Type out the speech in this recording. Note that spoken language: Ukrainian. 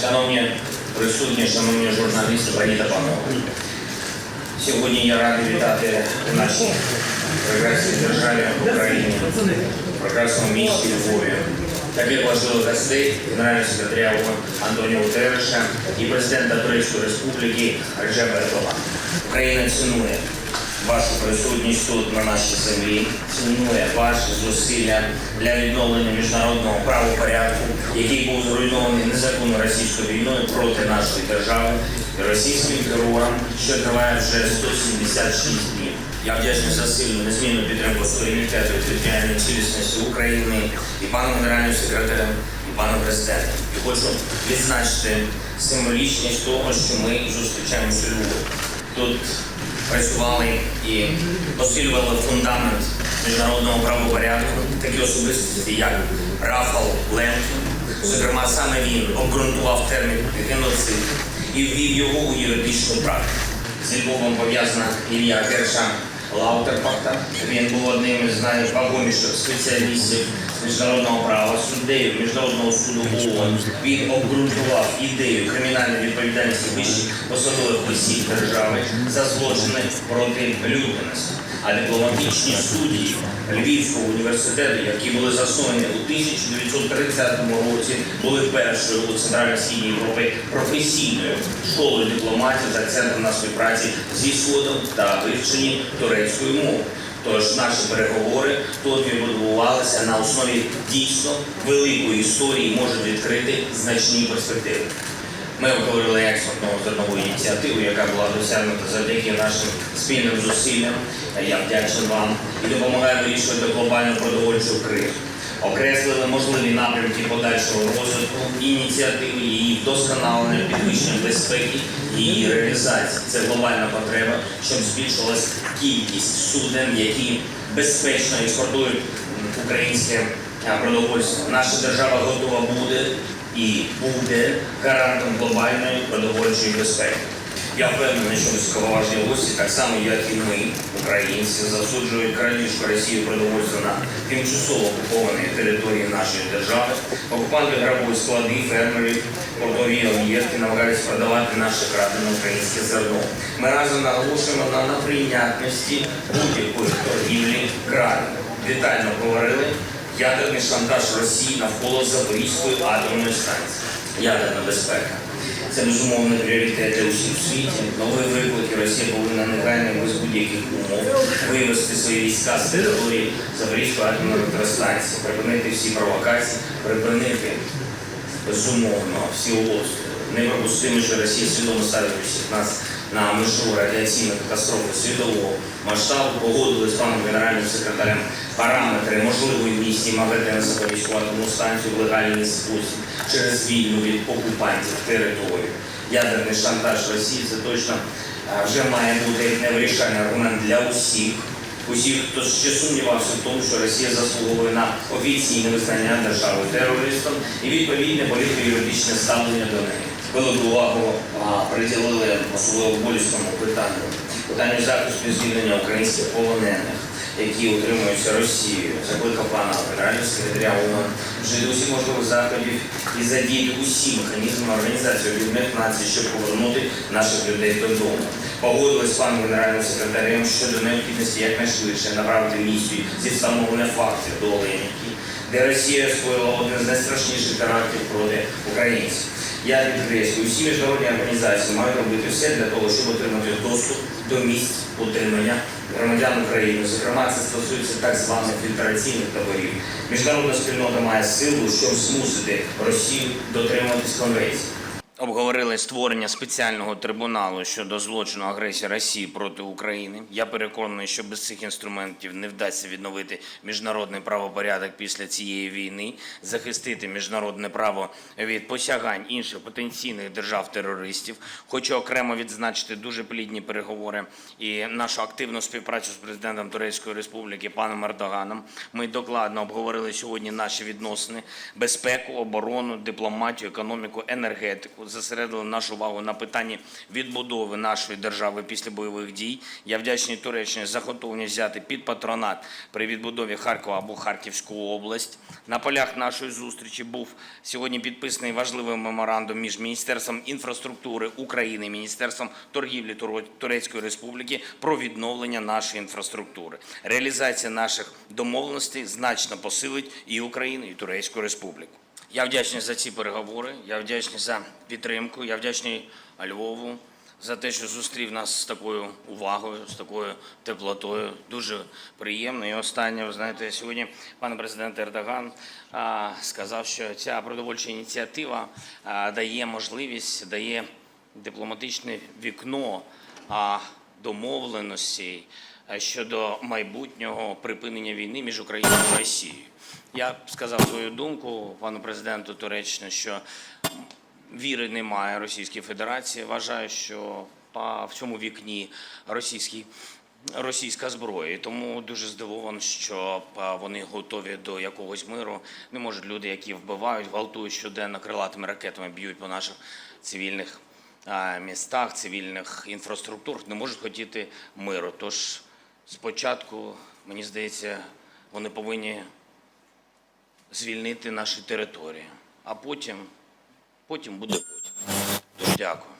Шановні присутні, шановні журналісти, пані та панове. Сьогодні я радий вітати у нашій прекрасній державі Україні, в прекрасному місті Львові. Таких важливих гостей генерального секретаря Антоніо Гутерреша і президента Турецької Республіки Реджепа Ердогана. Україна цінує вашу присутність тут на нашій землі, цінує ваші зусилля для відновлення міжнародного правопорядку, який був зруйнований незаконною російською війною проти нашої держави і російським терором, що триває вже 176 днів. Я вдячний за сильну незмінну підтримку суверенітету і територіальної цілісності України і пану генеральному секретарю, і пану президенту. І хочу відзначити символічність того, що ми зустрічаємося. Тут працювали і посилювали фундамент міжнародного правопорядку, такі особистості, як Рафал Лемкін. Зокрема, саме він обґрунтував термін геноцид і ввів його у юридичну практику. З Львовом пов'язана ім'я Герша Лаутерпахта. Він був одним із найвагоміших спеціалістів міжнародного права, суддею Міжнародного суду ООН. Він обґрунтував ідею кримінальної відповідальності вищих посадових осіб держави за злочини проти людяності. А дипломатичні судді Львівського університету, які були засновані у 1930 році, були першою у Центрально-Східній Європі професійною школою дипломатів за центром на співпраці зі Сходом та вивченні турецької мови. Тож наші переговори тут відбудувалися на основі дійсно великої історії, можуть відкрити значні перспективи. Ми обговорили експортну зернову ініціативу, яка була досягнута завдяки нашим спільним зусиллям. Я вдячний вам і допомагаю вирішувати глобальну продовольчу кризу. Окреслили можливі напрямки подальшого розвитку ініціативи, її вдосконалення, підвищення безпеки, її реалізації. Це глобальна потреба, щоб збільшилась кількість суден, які безпечно експортують українське продовольство. Наша держава готова буде і буде гарантом глобальної продовольчої безпеки. Я впевнений, що високоважні гості, так само як і ми, українці, засуджують крадіжку Росії продовольства на тимчасово окупованій території нашої держави. Окупанти грабують склади фермерів, портові об'єкти, намагаються продавати наше крадене українське зерно. Ми разом наголошуємо на неприйнятності будь-якої торгівлі краденим. Детально говорили ядерний шантаж Росії навколо Запорізької атомної станції. Ядерна безпека. Це безумовно пріоритет для усіх в світі. Нові виклики Росія повинна негайно без будь-яких умов вивести свої війська з території Запорізької атомної електростанції, припинити всі провокації, припинити безумовно всі обстріли. Неприпустимо, що Росія свідомо ставить усіх нас на межу радіаційної катастрофи світового масштабу, погодили з паном генеральним секретарем параметри можливої місії МАГАТЕ на Запорізьку атомну станцію в легальний спосіб через вільну від окупантів територію. Ядерний шантаж Росії це точно е, вже має бути невирішальний аргумент для усіх. Усіх, хто ще сумнівався в тому, що Росія заслуговує на офіційне визнання держави терористом і відповідне політико-юридичне ставлення до неї. Велику увагу приділили особливо болісному питанню питанню захисту звільнення українських полонених, які утримуються Росією. Закликав пана генерального секретаря ООН вжити усіх можливих заходів і задіяти усі механізми організації Об'єднаних Націй, щоб повернути наших людей додому. Погодились з паном генеральним секретарем щодо необхідності якнайшвидше направити місію зі встановлення фактів до Оленівки, де Росія скоїла один з найстрашніших терактів проти українців. Я підкреслюю, усі міжнародні організації мають робити все для того, щоб отримати доступ до місць утримання громадян України. Зокрема, це стосується так званих фільтраційних таборів. Міжнародна спільнота має силу, щоб змусити Росію дотримуватись конвенції. Обговорили створення спеціального трибуналу щодо злочину агресії Росії проти України. Я переконаний, що без цих інструментів не вдасться відновити міжнародний правопорядок після цієї війни, захистити міжнародне право від посягань інших потенційних держав-терористів. Хочу окремо відзначити дуже плідні переговори і нашу активну співпрацю з президентом Турецької Республіки паном Ердоганом. Ми докладно обговорили сьогодні наші відносини, безпеку, оборону, дипломатію, економіку, енергетику. Зосередили нашу увагу на питанні відбудови нашої держави після бойових дій. Я вдячний Туреччині за готовність взяти під патронат при відбудові Харкова або Харківську область. На полях нашої зустрічі був сьогодні підписаний важливий меморандум між Міністерством інфраструктури України і Міністерством торгівлі Турецької Республіки про відновлення нашої інфраструктури. Реалізація наших домовленостей значно посилить і Україну, і Турецьку Республіку. Я вдячний за ці переговори. Я вдячний за підтримку. Я вдячний Львову за те, що зустрів нас з такою увагою, з такою теплотою. Дуже приємно. І останнє, ви знаєте, сьогодні пан президент Ердоган сказав, що ця продовольча ініціатива дає можливість, дає дипломатичне вікно а, домовленостей а, щодо майбутнього припинення війни між Україною і Росією. Я сказав свою думку пану президенту Туреччини, що віри немає Російській Федерації. Вважаю, що в цьому вікні російський. Російська зброя, і тому дуже здивований, що а, вони готові до якогось миру. Не можуть люди, які вбивають, гвалтують щоденно крилатими ракетами, б'ють по наших цивільних а, містах, цивільних інфраструктур, не можуть хотіти миру. Тож спочатку, мені здається, вони повинні звільнити наші території, а потім, потім буде потім. Дуже дякую.